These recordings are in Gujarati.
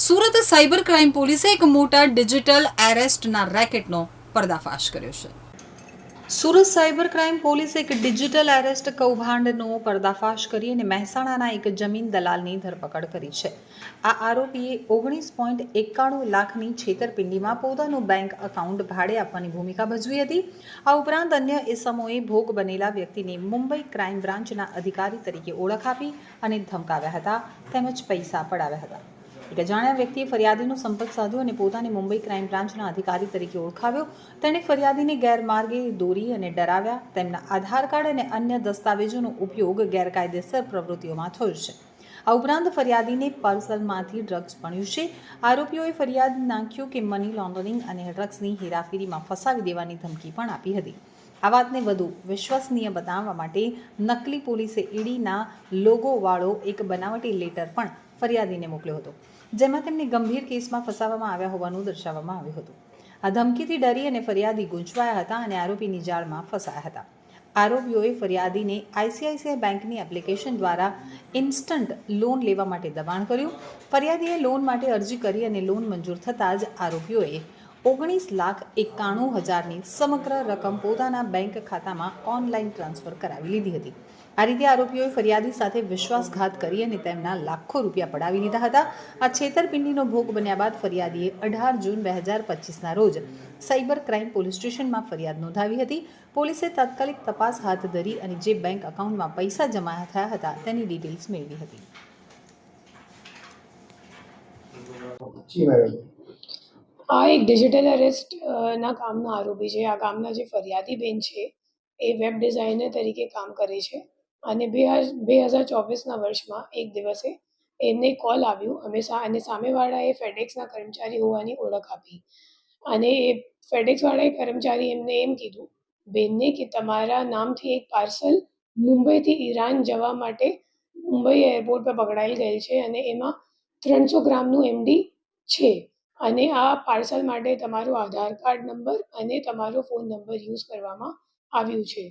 સુરત સાયબર ક્રાઇમ પોલીસે એક મોટા ડિજિટલ એરેસ્ટના રેકેટનો પર્દાફાશ કર્યો છે. સુરત સાયબર ક્રાઇમ પોલીસે એક ડિજિટલ એરેસ્ટ કૌભાંડનો પર્દાફાશ કરી અને મહેસાણાના એક જમીન દલાલની ધરપકડ કરી છે. આ આરોપીએ ઓગણીસ પોઈન્ટ એકાણું લાખની છેતરપિંડીમાં પોતાનું બેંક એકાઉન્ટ ભાડે આપવાની ભૂમિકા ભજવી હતી. આ ઉપરાંત અન્ય એસમોએ ભોગ બનેલા વ્યક્તિને મુંબઈ ક્રાઇમ બ્રાન્ચના અધિકારી તરીકે ઓળખ આપી અને ધમકાવ્યા હતા તેમજ પૈસા પડાવ્યા હતા. એક અજાણ્યા વ્યક્તિએ ફરિયાદીનો સંપર્ક સાધ્યો અને પોતાને મુંબઈ ક્રાઇમ બ્રાન્ચના અધિકારી તરીકે ઓળખાવ્યો. તેણે ફરિયાદીને ગેરમાર્ગે દોરી અને ડરાવ્યા. તેમના આધાર કાર્ડ અને અન્ય દસ્તાવેજોનો ઉપયોગ ગેરકાયદેસર પ્રવૃત્તિઓમાં થયો છે. આ ઉપરાંત ફરિયાદીને પાર્સલમાંથી ડ્રગ્સ મળ્યું છે. આરોપીઓએ ફરિયાદ નાખ્યું કે મની લોન્ડરિંગ અને ડ્રગ્સની હેરાફેરીમાં ફસાવી દેવાની ધમકી પણ આપી હતી. આ વાતને વધુ વિશ્વસનીય બનાવવા માટે નકલી પોલીસે ઈડીના લોગોવાળો એક બનાવટી લેટર પણ ફરિયાદીને મોકલ્યો હતો, જેમાં તેમને ગંભીર કેસમાં ફસાવવામાં આવ્યા હોવાનું દર્શાવવામાં આવ્યું હતું. આ ધમકીથી ડરી અને ફરિયાદી ગૂંચવાયા હતા અને આરોપીની જાળમાં ફસાયા હતા. આરોપીઓએ ફરિયાદીને આઈસીઆઈસીઆઈ બેંકની એપ્લિકેશન દ્વારા ઇન્સ્ટન્ટ લોન લેવા માટે દબાણ કર્યું. ફરિયાદીએ લોન માટે અરજી કરી અને લોન મંજૂર થતાં જ આરોપીઓએ ઓગણીસ લાખ એકાણું હજારની સમગ્ર રકમ પોતાના બેંક ખાતામાં ઓનલાઈન ટ્રાન્સફર કરાવી લીધી હતી. આ રીતે આરોપીઓએ ફરિયાદી સાથે વિશ્વાસઘાત કરી અને તેમના લાખો રૂપિયા પડાવી લીધા હતા. આ છેતરપિંડીનો ભોગ બન્યા બાદ ફરિયાદીએ અઢાર જૂન બે હજાર પચીસના રોજ સાયબર ક્રાઇમ પોલીસ સ્ટેશનમાં ફરિયાદ નોંધાવી હતી. પોલીસે તાત્કાલિક તપાસ હાથ ધરી અને જે બેંક એકાઉન્ટમાં પૈસા જમા થયા હતા તેની ડિટેલ્સ મેળવી હતી. આ એક ડિજિટલ અરેસ્ટના કામના આરોપી છે. આ કામના જે ફરિયાદી બેન છે, એ વેબ ડિઝાઇનર તરીકે કામ કરે છે. અને બે બે હજાર ચોવીસના વર્ષમાં એક દિવસે એમને કોલ આવ્યું. અમે અને સામેવાળાએ ફેડેક્સના કર્મચારી હોવાની ઓળખ આપી. અને એ ફેડેક્સવાળાએ કર્મચારી એમને એમ કીધું, બેનને કે તમારા નામથી એક પાર્સલ મુંબઈથી ઈરાન જવા માટે મુંબઈ એરપોર્ટ પર પકડાઈ ગયેલ છે અને એમાં ત્રણસો ગ્રામનું એમડી છે. અને આ પાર્સલ માટે તમારો આધાર કાર્ડ નંબર અને તમારો ફોન નંબર યુઝ કરવામાં આવ્યું છે.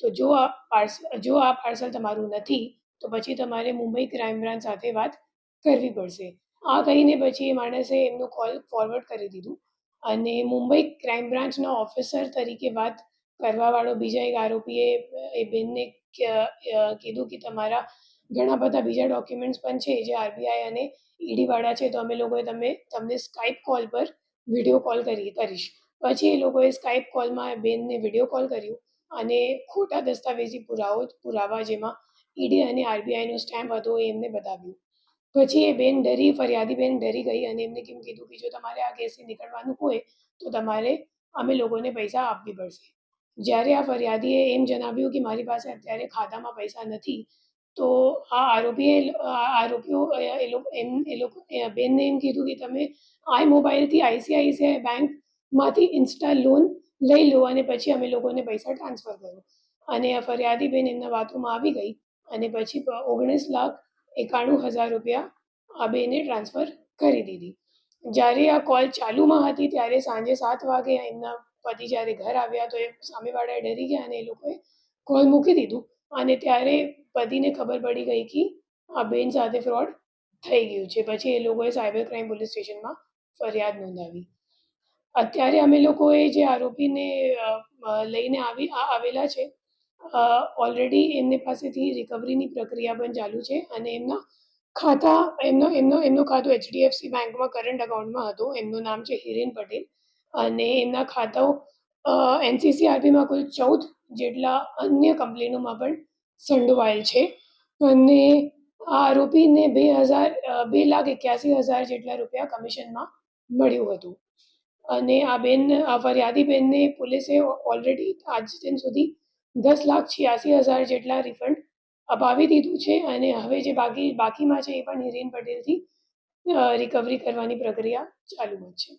તો જો આ પાર્સલ જો આ પાર્સલ તમારું નથી, તો પછી તમારે મુંબઈ ક્રાઇમ બ્રાન્ચ સાથે વાત કરવી પડશે. આ કહીને પછી એ માણસે એમનું કોલ ફોરવર્ડ કરી દીધું અને મુંબઈ ક્રાઇમ બ્રાન્ચના ઓફિસર તરીકે વાત કરવાવાળો બીજા એક આરોપીએ, એ બેનને કીધું કે તમારા ઘણા બધા બીજા ડોક્યુમેન્ટ્સ પણ છે, જે આરબીઆઈ અને ઈડીવાળા છે. તો અમે લોકોએ તમે તમને સ્કાઇપ કોલ પર વીડિયો કોલ કરી, કરીશ. પછી એ લોકોએ સ્કાઇપ કોલમાં બેનને વીડિયો કોલ કર્યું અને ખોટા દસ્તાવેજી પુરાવો, પુરાવા જેમાં ઈડી અને આરબીઆઈનો સ્ટેમ્પ હતો એ એમને બતાવ્યું. પછી એ બેન ડરી, ફરિયાદી બેન ડરી ગઈ અને એમને કેમ કીધું કે જો તમારે આ કેસથી નીકળવાનું હોય, તો તમારે અમે લોકોને પૈસા આપવી પડશે. જ્યારે આ ફરિયાદીએ એમ જણાવ્યું કે મારી પાસે અત્યારે ખાતામાં પૈસા નથી તો આ આરોપીએ આરોપીઓ એ લોકો, એમ, એ લોકો બેનને એમ કીધું કે તમે આઈ મોબાઈલથી આઈસીઆઈસીઆઈ બેંકમાંથી ઇન્સ્ટા લોન લઈ લો અને પછી અમે લોકોને પૈસા ટ્રાન્સફર કરો. અને આ ફરિયાદી બેન એમના વાતોમાં આવી ગઈ અને પછી ઓગણીસ લાખ એકાણું હજાર રૂપિયા આ બેને ટ્રાન્સફર કરી દીધી. જ્યારે આ કોલ ચાલુમાં હતી, ત્યારે સાંજે સાત વાગે એમના પતિ જ્યારે ઘર આવ્યા તો એ સામેવાળાએ ડરી ગયા અને એ લોકોએ કોલ મૂકી દીધું. અને ત્યારે પતિને ખબર પડી ગઈ કે આ બેન સાથે ફ્રોડ થઈ ગયું છે. પછી એ લોકોએ સાયબર ક્રાઇમ પોલીસ સ્ટેશનમાં ફરિયાદ નોંધાવી. અત્યારે અમે લોકોએ જે આરોપીને લઈને આવી આવેલા છે ઓલરેડી એમની પાસેથી રિકવરીની પ્રક્રિયા પણ ચાલુ છે અને એમના ખાતા, એમનો એમનો, એમનું ખાતું એચડીએફસી બેંકમાં કરંટ અકાઉન્ટમાં હતો. એમનું નામ છે હિરેન પટેલ અને એમના ખાતાઓ એનસીસીઆરપીમાં કુલ ચૌદ જેટલા અન્ય કમ્પ્લેનોમાં પણ સંડોવાયેલ છે. અને આ આરોપીને બે હજાર બે લાખ એક્યાસી હજાર જેટલા રૂપિયા કમિશનમાં મળ્યું હતું. અને આ બેન, આ ફરિયાદી બેનને પોલીસે ઓલરેડી આજ દિન સુધી દસ લાખ છ્યાસી હજાર જેટલા રિફંડ અપાવી દીધું છે અને હવે જે બાકી, બાકીમાં છે એ પણ હિરેન પટેલથી રિકવરી કરવાની પ્રક્રિયા ચાલુમાં જ છે.